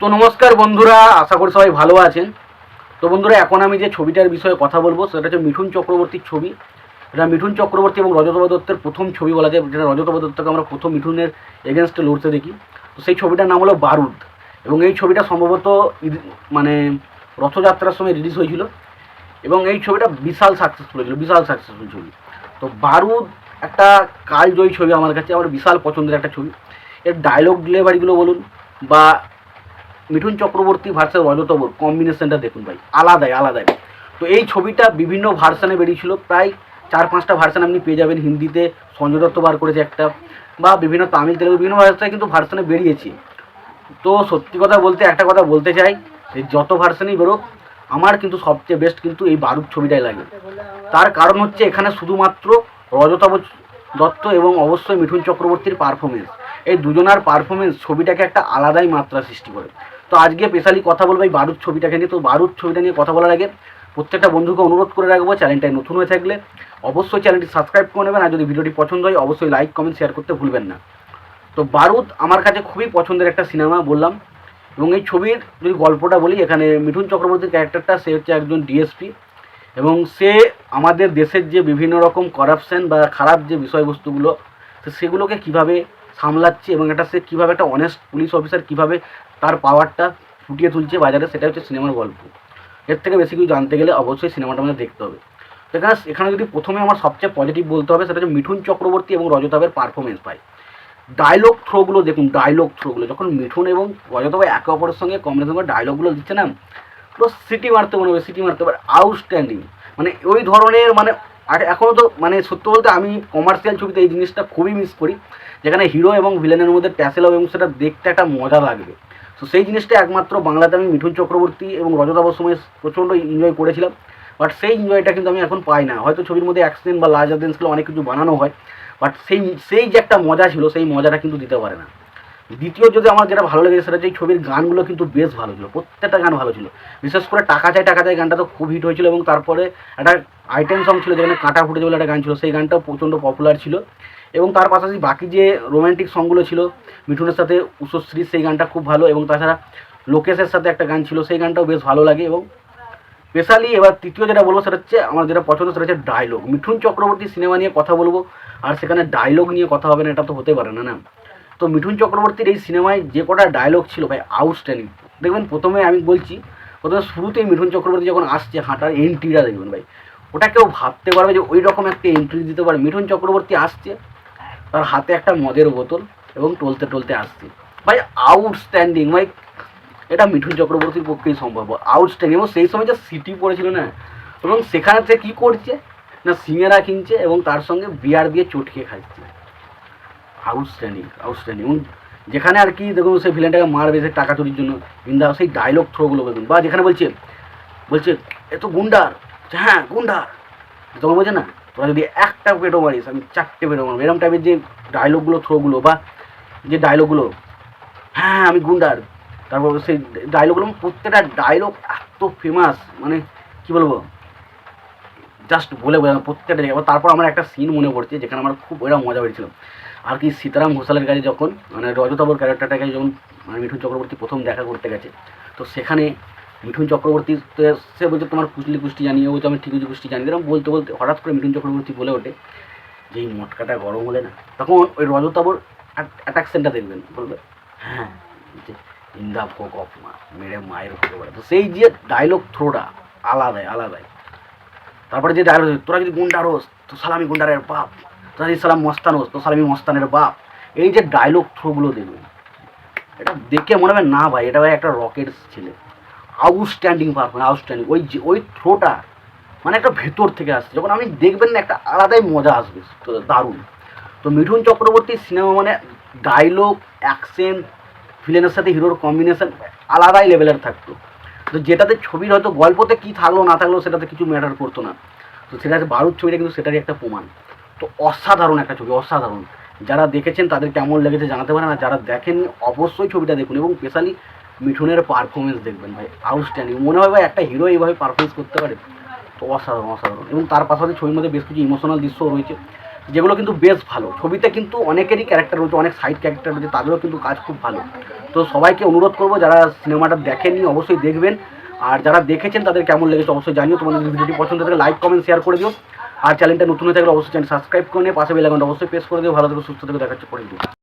তো নমস্কার বন্ধুরা, আশা করি সবাই ভালো আছেন। তো বন্ধুরা, এখন আমি যে ছবিটার বিষয়ে কথা বলব, সেটা হচ্ছে মিঠুন চক্রবর্তীর ছবি। এটা মিঠুন চক্রবর্তী এবং রজতবা দত্তের প্রথম ছবি বলা যায়। যেটা রজতবা দত্তকে আমরা প্রথম মিঠুনের এগেনস্টে লড়তে দেখি। তো সেই ছবিটার নাম হলো বারুদ। এবং এই ছবিটা সম্ভবত মানে রথযাত্রার সময় রিলিজ হয়েছিল। এবং এই ছবিটা বিশাল সাকসেসফুল হয়েছিল, বিশাল সাকসেসফুল ছবি। তো বারুদ একটা কালজয়ী ছবি আমার কাছে, আমার বিশাল পছন্দের একটা ছবি। এর ডায়লগ ডেলিভারিগুলো বলুন বা মিঠুন চক্রবর্তী ভার্সেস রজতবর কম্বিনেশনটা দেখুন ভাই, আলাদাই আলাদাই। তো এই ছবিটা বিভিন্ন ভার্সানে বেরিয়েছিল, প্রায় চার, পাঁচটা ভার্সান আপনি পেয়ে যাবেন হিন্দিতে, সঞ্জয় দত্ত বার করেছে একটা, বা বিভিন্ন তামিল, তেলেগু, বিভিন্ন ভাষায় কিন্তু ভার্সানে বেরিয়েছে। তো সত্যি কথা বলতে, একটা কথা বলতে চাই, যে যত ভার্সানই বেরোক, আমার কিন্তু সবচেয়ে বেস্ট কিন্তু এই বারুদ ছবিটাই লাগে। তার কারণ হচ্ছে এখানে শুধুমাত্র রজতাব দত্ত এবং অবশ্যই মিঠুন চক্রবর্তীর পারফরমেন্স এই দুজনার পারফরমেন্স ছবিটাকে একটা আলাদাই মাত্রা সৃষ্টি করে। তো আজকে স্পেশালি কথা বলব এই বারুদ ছবিটাকে নিয়ে। তো বারুদ ছবিটা নিয়ে কথা বলার আগে প্রত্যেকটা বন্ধুকে অনুরোধ করে রাখব চ্যানেলটায় নতুন হয়ে থাকলে অবশ্যই চ্যানেলটি সাবস্ক্রাইব করে নেবেন। আর যদি ভিডিওটি পছন্দ হয়, অবশ্যই লাইক কমেন্ট শেয়ার করতে ভুলবেন না। তো বারুদ আমার কাছে খুবই পছন্দের একটা সিনেমা বললাম। এবং এই ছবির যদি গল্পটা বলি, এখানে মিঠুন চক্রবর্তীর ক্যারেক্টারটা সে হচ্ছে একজন ডিএসপি এবং সে আমাদের দেশের যে বিভিন্ন রকম করাপশন বা খারাপ যে বিষয়বস্তুগুলো সেগুলোকে কীভাবে সামলাচ্ছে এবং এটা সে কীভাবে একটা অনেস্ট পুলিশ অফিসার কীভাবে তার পাওয়ারটা ফুটিয়ে তুলছে বাজারে, সেটা হচ্ছে সিনেমার গল্প। এর থেকে বেশি কিছু জানতে গেলে অবশ্যই সিনেমাটা আমাদের দেখতে হবে। এখানে এখানে যদি প্রথমে আমার সবচেয়ে পজিটিভ বলতে হবে, সেটা হচ্ছে মিঠুন চক্রবর্তী এবং রজতাবের পারফরমেন্স পাই। ডায়লগ থ্রোগুলো দেখুন ডায়লগ থ্রোগুলো যখন মিঠুন এবং রজতাব একে অপরের সঙ্গে কম্বিনেশন করে ডায়লগগুলো দিচ্ছে না, পুরো সিটি মারতে মনে হবে সিটি মারতে পারে আউটস্ট্যান্ডিং মানে ওই ধরনের মানে আর এখনও তো মানে সত্যি বলতে আমি কমার্শিয়াল ছবিতে এই জিনিসটা খুবই মিস করি। যেখানে হিরো এবং ভিলেনের মধ্যে ট্যাসেল হবে এবং সেটা দেখতে একটা মজা লাগবে। তো সেই জিনিসটা একমাত্র বাংলাতে আমি মিঠুন চক্রবর্তী এবং রজতাবর সময় প্রচণ্ড এনজয় করেছিলাম। বাট সেই এনজয়টা কিন্তু আমি এখন পাই না। হয়তো ছবির মধ্যে অ্যাক্সিডেন্ট বা লার্জার দেন অনেক কিছু বানানো হয়। বাট সেই সেই যে একটা মজা ছিল, সেই মজাটা কিন্তু দিতে পারে না। দ্বিতীয় যদি আমার যেটা ভালো লেগেছে সেটা এই ছবির গানগুলো কিন্তু বেশ ভালো ছিল, প্রত্যেকটা গান ভালো ছিল। বিশেষ করে টাকা চাই টাকা চাই গানটা তো খুব হিট হয়েছিল এবং তারপরে একটা আইটেম সং ছিল যেখানে কাঁটা ফুটে বলে একটা গান ছিল, সেই গানটাও প্রচণ্ড পপুলার ছিল। এবং তার পাশাপাশি বাকি যে রোম্যান্টিক সংগুলো ছিল, মিঠুনের সাথে উষশ্রী, সেই গানটা খুব ভালো এবং তাছাড়া লোকেশের সাথে একটা গান ছিল, সেই গানটাও বেশ ভালো লাগে এবং স্পেশালি এবার তৃতীয় যেটা বলব সেটা হচ্ছে, আমার যেটা পছন্দ সেটা হচ্ছে ডায়লগ মিঠুন চক্রবর্তী সিনেমা নিয়ে কথা বলব, আর সেখানে ডায়লগ নিয়ে কথা হবে না, এটা তো হতে পারে না না? তো মিঠুন চক্রবর্তীর এই সিনেমায় যে কটা ডায়লগ ছিল ভাই আউটস্ট্যান্ডিং দেখবেন প্রথমে আমি বলছি, প্রথমে শুরুতেই মিঠুন চক্রবর্তী যখন আসছে হাঁটার এন্ট্রিটা দেখবেন ভাই। ওটা কেউ ভাবতে পারবে যে ওই রকম একটা এন্ট্রি দিতে পারে। মিঠুন চক্রবর্তী আসছে, তার হাতে একটা মদের বোতল এবং টলতে টলতে আসছে। ভাই আউটস্ট্যান্ডিং ভাই, এটা মিঠুন চক্রবর্তীর পক্ষেই সম্ভব। আউটস্ট্যান্ডিং এবং সেই সময় যে সিটি পড়েছিল না, এবং সেখানে সে কী করছে? না সিঙেরা কিনছে এবং তার সঙ্গে বিয়ার দিয়ে চটকে খাচ্ছে। Outstanding outstanding. যেখানে আর কি দেখুন, সেই ভিলেনটাকে মারবে সে টাকা চুরির জন্য। ইন্দা সেই ডায়লগ থ্রোগুলো দেখুন। বা যেখানে বলছে বলছে, এ তো গুন্ডার। হ্যাঁ গুন্ডার। তখন বলছে, না, তোরা যদি একটা পেটো মারিস, আমি চারটে পেটো মারবো। এরকম টাইপের যে ডায়লগগুলো থ্রোগুলো বা যে ডায়লগগুলো হ্যাঁ আমি গুন্ডার। তারপর সেই ডায়লগগুলো প্রত্যেকটা ডায়লগ এত ফেমাস মানে কি বলব জাস্ট বলে বোঝানো, প্রত্যেকটা জায়গায়। তারপর আমার একটা সিন মনে পড়ছে, যেখানে আমার খুব ওইরকম মজা পেয়েছিল আর কি সীতারাম ঘোষালের কাছে যখন মানে রজতাবর ক্যারেক্টারটাকে যখন মানে মিঠুন চক্রবর্তী প্রথম দেখা করতে গেছে, তো সেখানে মিঠুন চক্রবর্তী সে বলছে, তোমার কুচলি কুষ্টি জানি, ও বলছে, আমি ঠিকুজি কুষ্টি জানি। এরকম বলতে বলতে হঠাৎ করে মিঠুন চক্রবর্তী বলে ওঠে যে, এই মটকাটা গরম হলে না। তখন ওই রজতাবর অ্যাট্রাকশনটা দেখবেন, বলবে হ্যাঁ যে ইন্দা ভোগ অফ মা মেরে মায়ের হতে পারে তো সেই যে ডায়লগ থ্রোটা আলাদাই আলাদাই। তারপরে যে ডায়লগ তোরা যদি গুন্ডা রোস, তো সালামি গুন্ডারের বাপ। যদি সালাম মস্তান হোস তো সালামি মস্তানের বাপ। এই যে ডায়লগ থ্রোগুলো দেখবেন এটা দেখে মনে হবে, না ভাই, এটা ভাই একটা রকেট ছেলে। আউটস্ট্যান্ডিং পারফরমেন্স আউটস্ট্যান্ডিং ওই যে, ওই থ্রোটা মানে একটা ভেতর থেকে আসছে। যখন আপনি দেখবেন না, একটা আলাদাই মজা আসবে দারুণ। তো মিঠুন চক্রবর্তীর সিনেমা মানে ডায়লগ অ্যাকশন ভিলেনের সাথে হিরোর কম্বিনেশন আলাদাই লেভেলের থাকতো। তো যেটাতে ছবির হয়তো গল্পতে কী থাকল, না থাকল, সেটাতে কিছু ম্যাটার করতো না। তো সেটা বারুদ ছবিটা কিন্তু সেটারই একটা প্রমাণ। তো অসাধারণ একটা ছবি, অসাধারণ। যারা দেখেছেন তাদের কেমন লেগেছে জানাতে পারেন, আর যারা দেখেননি অবশ্যই ছবিটা দেখুন এবং স্পেশালি মিঠুনের পারফরমেন্স দেখবেন ভাই। আউটস্ট্যান্ডিং মনে হয় ভাই একটা হিরো এইভাবে পারফরমেন্স করতে পারে। তো অসাধারণ অসাধারণ। এবং তার পাশাপাশি ছবির মধ্যে বেশ কিছু ইমোশনাল দৃশ্যও রয়েছে, যেগুলো কিন্তু বেশ ভালো। ছবিতে কিন্তু অনেকেরই ক্যারেক্টার রয়েছে, অনেক সাইড ক্যারেক্টার রয়েছে, তাদেরও কিন্তু কাজ খুব ভালো। তো সবাইকে অনুরোধ করব, যারা সিনেমাটা দেখেননি, অবশ্যই দেখবেন। আর যারা দেখেছেন তাদের কেমন লেগেছে অবশ্যই জানিও। তোমাদের ভিডিওটি পছন্দ থাকে লাইক কমেন্ট শেয়ার করে দিও। আর চ্যানেলটা নতুন হয়ে থাকলে অবশ্যই চ্যানেল সাবস্ক্রাইব করে নিয়ে পাশে বেলাগানটা অবশ্যই প্রেস করে দিও। ভালো থেকে, সুস্থ থেকে দেখাচ্ছে পরে দিও